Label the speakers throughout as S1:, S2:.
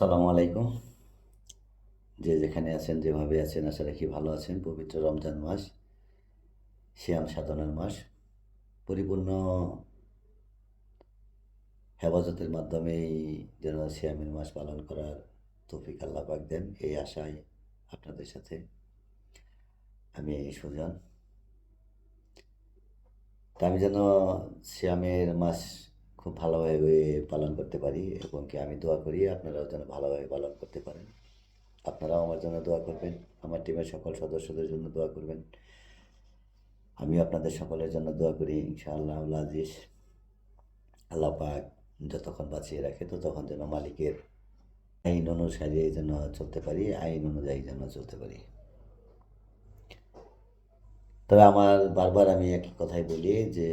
S1: সালামু আলাইকুম। যে যেখানে আছেন, যেভাবে আছেন, আশা রাখি ভালো আছেন। পবিত্র রমজান মাস শ্যাম সাধনার মাস। পরিপূর্ণ হেফাজতের মাধ্যমেই যেন শ্যামের মাস পালন করার তৌফিক আল্লাহ পাক দেন, এই আশায় আপনাদের সাথে আমি সুজন। তা আমি যেন শ্যামের মাস খুব ভালোভাবে পালন করতে পারি এবং কি আমি দোয়া করি আপনারাও যেন ভালোভাবে পালন করতে পারেন। আপনারাও আমার জন্য দোয়া করবেন, আমার টিমের সকল সদস্যদের জন্য দোয়া করবেন। আমি আপনাদের সকলের জন্য দোয়া করি, ইনশাআল্লাহ আজিজ আল্লাহ পাক যতক্ষণ বাঁচিয়ে রাখে ততক্ষণ যেন মালিকের আইন অনুসারে যেন চলতে পারি, আইন অনুযায়ী যেন চলতে পারি। তবে আমার বারবার আমি একই কথাই বলি যে,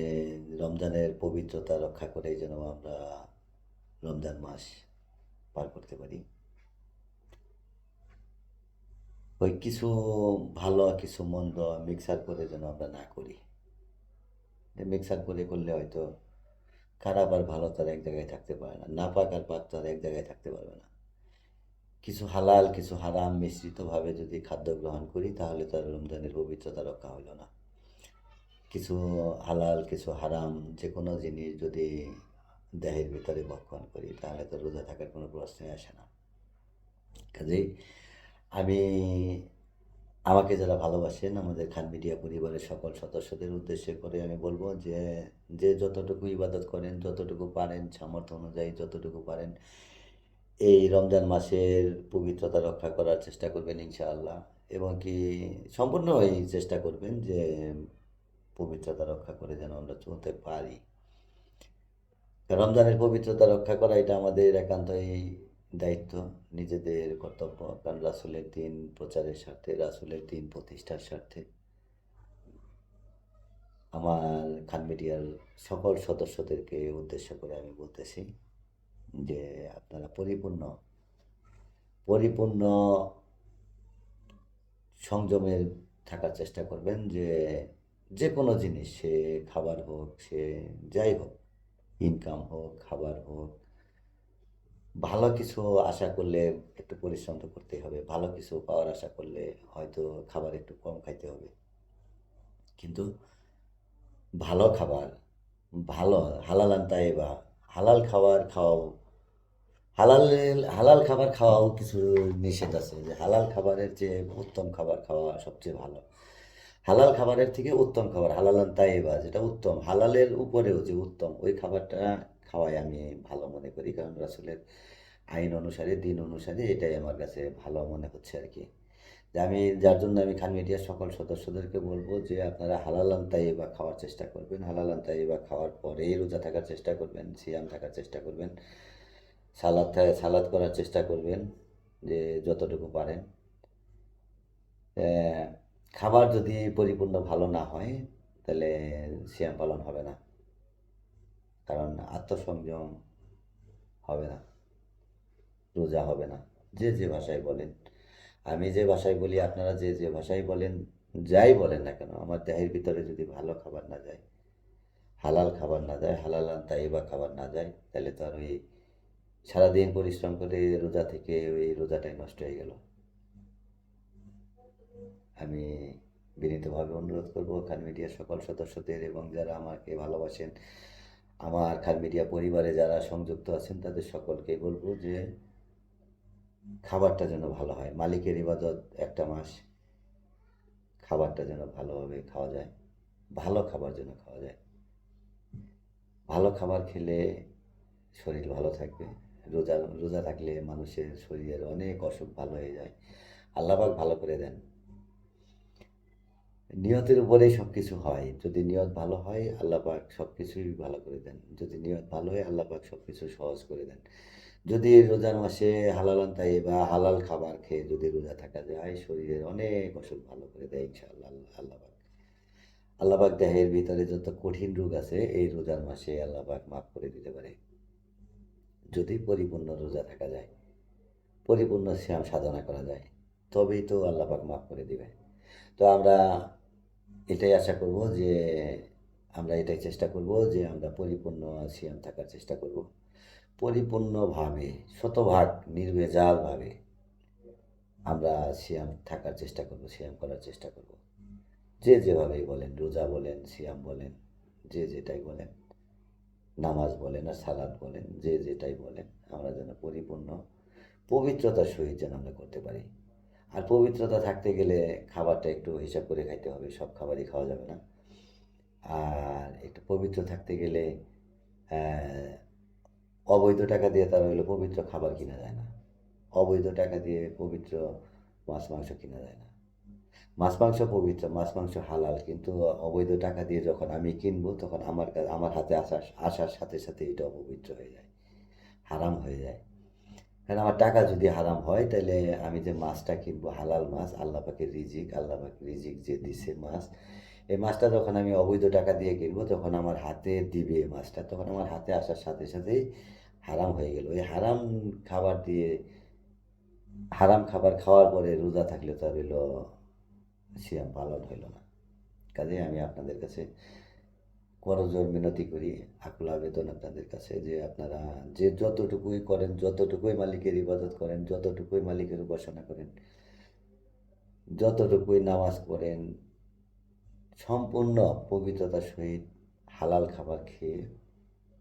S1: রমজানের পবিত্রতা রক্ষা করে যেন আমরা রমজান মাস পার করতে পারি। ওই কিছু ভালো কিছু মন্দ মিক্সার করে যেন আমরা না করি। মিক্সার করে করলে হয়তো খারাপ আর ভালো তার এক জায়গায় থাকতে পারে না না পাক আর পাক তার এক জায়গায় থাকতে পারবে না। কিছু হালাল, কিছু হারাম মিশ্রিতভাবে যদি খাদ্য গ্রহণ করি তাহলে তার রমজানের পবিত্রতা রক্ষা হলো না। কিছু হালাল, কিছু হারাম যে কোনো জিনিস যদি দেহের ভিতরে ভক্ষণ করি, তাহলে তো রোজা থাকার কোনো প্রশ্নই আসে না। কাজেই আমি, আমাকে যারা ভালোবাসেন, আমাদের খান মিডিয়া পরিবারের সকল সদস্যদের উদ্দেশ্যে করে আমি বলব যে যে যতটুকু ইবাদত করেন, যতটুকু পারেন, সামর্থ্য অনুযায়ী যতটুকু পারেন, এই রমজান মাসের পবিত্রতা রক্ষা করার চেষ্টা করবেন ইনশাআল্লাহ। এবং কি সম্পূর্ণ এই চেষ্টা করবেন যে পবিত্রতা রক্ষা করে যেন আমরা চলতে পারি। রমজানের পবিত্রতা রক্ষা করা এটা আমাদের একান্তই দায়িত্ব, নিজেদের কর্তব্য। কারণ রাসুলের দিন প্রচারের স্বার্থে, রাসুলের দিন প্রতিষ্ঠার স্বার্থে। আমার খান মিডিয়ার সকল সদস্যদেরকে উদ্দেশ্য করে আমি বলতেছি যে, আপনারা পরিপূর্ণ পরিপূর্ণ সংযমের থাকার চেষ্টা করবেন যে যে কোনো জিনিস, সে খাবার হোক, সে যাই হোক ইনকাম হোক, খাবার হোক, ভালো কিছু আশা করলে একটু পরিশ্রম তো করতেই হবে, ভালো কিছু পাওয়ার আশা করলে হয়তো খাবার একটু কম খাইতে হবে। কিন্তু ভালো খাবার, ভালো, হালাল আনতাই বা হালাল খাবার খাওয়াও, হালাল হালাল খাবার খাওয়াও কিছু নিষেধ আছে যে হালাল খাবারের যে উত্তম খাবার খাওয়া সবচেয়ে ভালো। হালাল খাবারের থেকে উত্তম খাবার হালালান তাইবা যেটা উত্তম। হালালের উপরেও যে উত্তম, ওই খাবারটা খাওয়াই আমি ভালো মনে করি, কারণ রাসুলের আইন অনুসারে, দিন অনুসারে এটাই আমার কাছে ভালো মনে হচ্ছে আর কি। যে আমি, যার জন্য আমি খান মিডিয়ার সকল সদস্যদেরকে বলব যে আপনারা হালালান তাইবা খাওয়ার চেষ্টা করবেন। হালালান তাইবা খাওয়ার পরেই রোজা থাকার চেষ্টা করবেন, সিয়াম থাকার চেষ্টা করবেন সালাদ সালাদ করার চেষ্টা করবেন, যে যতটুকু পারেন। খাবার যদি পরিপূর্ণ ভালো না হয়, তাহলে সিয়াম পালন হবে না। কারণ আত্মসংযম হবে না, রোজা হবে না। যে যে ভাষায় বলেন। আমি যে ভাষায় বলি, আপনারা যে যে ভাষায় বলেন, যাই বলেন না কেন, আমার দেহের ভিতরে যদি ভালো খাবার না যায়, হালাল খাবার না যায় হালাল তাই বা খাবার না যায়, তাহলে তো আর ওই সারাদিন পরিশ্রম করে রোজা থেকে ওই রোজাটাই নষ্ট হয়ে গেল। আমি বিনীতভাবে অনুরোধ করব খান মিডিয়ার সকল সদস্যদের এবং যারা আমাকে ভালোবাসেন, আমার খান মিডিয়া পরিবারে যারা সংযুক্ত আছেন, তাদের সকলকে বলব যে খাবারটা যেন ভালো হয়। মালিকের ইবাদত একটা মাস খাবারটা যেন ভালোভাবে খাওয়া যায়, ভালো খাবার যেন খাওয়া যায়। ভালো খাবার খেলে শরীর ভালো থাকবে, রোজা রোজা থাকলে মানুষের শরীরের অনেক অসুখ ভালো হয়ে যায়। আল্লাহবাক ভালো করে দেন। নিয়তের উপরেই সব কিছু হয়। যদি নিয়ত ভালো হয়, আল্লাহ পাক সব কিছুই ভালো করে দেন। যদি নিয়ত ভালো হয়, আল্লাহ পাক সব কিছু সহজ করে দেন। যদি রোজার মাসে হালালান তাই বা হালাল খাবার খেয়ে যদি রোজা থাকা যায়, শরীরের অনেক অসুখ ভালো করে দেয় ইনশাআল্লাহ আল্লাহ পাক। আল্লাহ পাক দেহের ভিতরে যত কঠিন রোগ আছে, এই রোজার মাসে আল্লাহ পাক মাফ করে দিতে পারে। যদি পরিপূর্ণ রোজা থাকা যায়, পরিপূর্ণ শ্যাম সাধনা করা যায়, তবেই তো আল্লাহ পাক মাফ করে দিবে। তো আমরা এটাই আশা করব যে আমরা এটাই চেষ্টা করব যে আমরা পরিপূর্ণ সিয়াম থাকার চেষ্টা করব। পরিপূর্ণভাবে, শতভাগ, নির্ভেজালভাবে আমরা সিয়াম থাকার চেষ্টা করব, সিয়াম করার চেষ্টা করব। যে যেভাবেই বলেন, রোজা বলেন, সিয়াম বলেন, যে যেটাই বলেন, নামাজ বলেন আর সালাদ বলেন, যে যেটাই বলেন, আমরা যেন পরিপূর্ণ, পবিত্রতার সহিত যেন আমরা করতে পারি। আর পবিত্রতা থাকতে গেলে খাবারটা একটু হিসাব করে খাইতে হবে, সব খাবারই খাওয়া যাবে না। আর একটু পবিত্র থাকতে গেলে অবৈধ টাকা দিয়ে তার হলো পবিত্র খাবার কিনা যায় না। অবৈধ টাকা দিয়ে পবিত্র মাছ, মাংস কিনা যায় না। মাছ, মাংস পবিত্র, মাছ, মাংস হালাল, কিন্তু অবৈধ টাকা দিয়ে যখন আমি কিনবো, তখন আমার কাছে, আমার হাতে আসার আসার সাথে সাথে এটা অপবিত্র হয়ে যায়, হারাম হয়ে যায়। কারণ আমার টাকা যদি হারাম হয় তাহলে আমি যে মাছটা কিনবো, হালাল মাছ, আল্লাহ পাকের রিজিক, আল্লাহ পাকের রিজিক যে দিছে মাছ, এই মাছটা যখন আমি অবৈধ টাকা দিয়ে কিনবো, তখন আমার হাতে দিবে মাছটা। তখন আমার হাতে আসার সাথে সাথেই হারাম হয়ে গেল। এই হারাম খাবার দিয়ে, হারাম খাবার খাওয়ার পরে রোজা থাকলে তো আর হইল, সিয়াম পালন হইল না। কাজে আমি আপনাদের কাছে করজোর মিনতি করি, আকুল আবেদন আপনাদের কাছে যে আপনারা যে যতটুকুই করেন, যতটুকুই মালিকের ইবাদত করেন, যতটুকুই মালিকের উপাসনা করেন, যতটুকুই নামাজ পড়েন, সম্পূর্ণ পবিত্রতার সহিত হালাল খাবার খেয়ে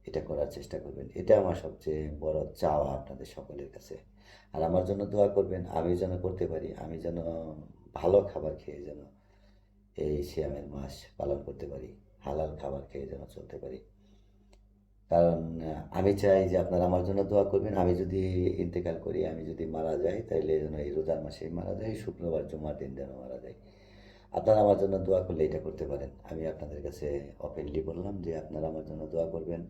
S1: এটা করার চেষ্টা করবেন। এটা আমার সবচেয়ে বড় চাওয়া আপনাদের সকলের কাছে। আর আমার জন্য দোয়া করবেন, আমি যেন করতে পারি, আমি যেন ভালো খাবার খেয়ে যেন এই সিয়ামের মাস পালন করতে পারি। হালাল খাবার খেয়ে যেন চলতে পারি। কারণ আমি চাই যে আপনারা আমার জন্য দোয়া করবেন। আমি যদি ইন্তেকাল করি, আমি যদি মারা যাই তাহলে যেন এই রোজার মাসেই মারা যায় শুক্রবার জুমার দিন যেন মারা যায় আপনারা আমার জন্য দোয়া করলে এটা করতে পারেন। আমি আপনাদের কাছে ওপেনলি বললাম যে আপনারা আমার জন্য দোয়া করবেন।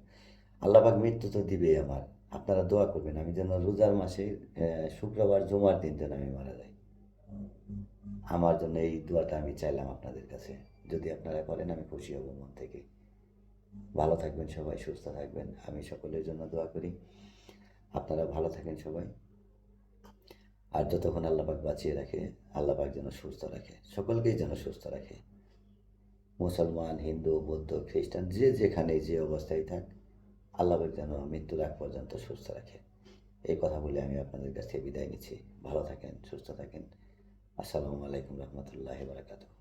S1: আল্লাহবাক মৃত্যু তো দিবেই আমার। আপনারা দোয়া করবেন, আমি যেন রোজার মাসে শুক্রবার জুমার দিন যেন আমি মারা যাই। আমার জন্য এই দোয়াটা আমি চাইলাম আপনাদের কাছে। যদি আপনারা করেন আমি খুশি হব মন থেকে। ভালো থাকবেন সবাই, সুস্থ থাকবেন। আমি সকলের জন্য দোয়া করি। আপনারা ভালো থাকেন সবাই। আর যতক্ষণ আল্লাপাক বাঁচিয়ে রাখে আল্লাপাক যেন সুস্থ রাখে। সকলকেই যেন সুস্থ রাখে। মুসলমান, হিন্দু, বৌদ্ধ, খ্রিস্টান, যে যেখানে যে অবস্থায় থাক আল্লাপাক যেন মৃত্যুর আগ পর্যন্ত সুস্থ রাখে। এই কথা বলে আমি আপনাদের কাছ থেকে বিদায় নিচ্ছি। ভালো থাকেন, সুস্থ থাকেন। আসসালামু আলাইকুম রহমতুল্লাহ বারাকাতুহ।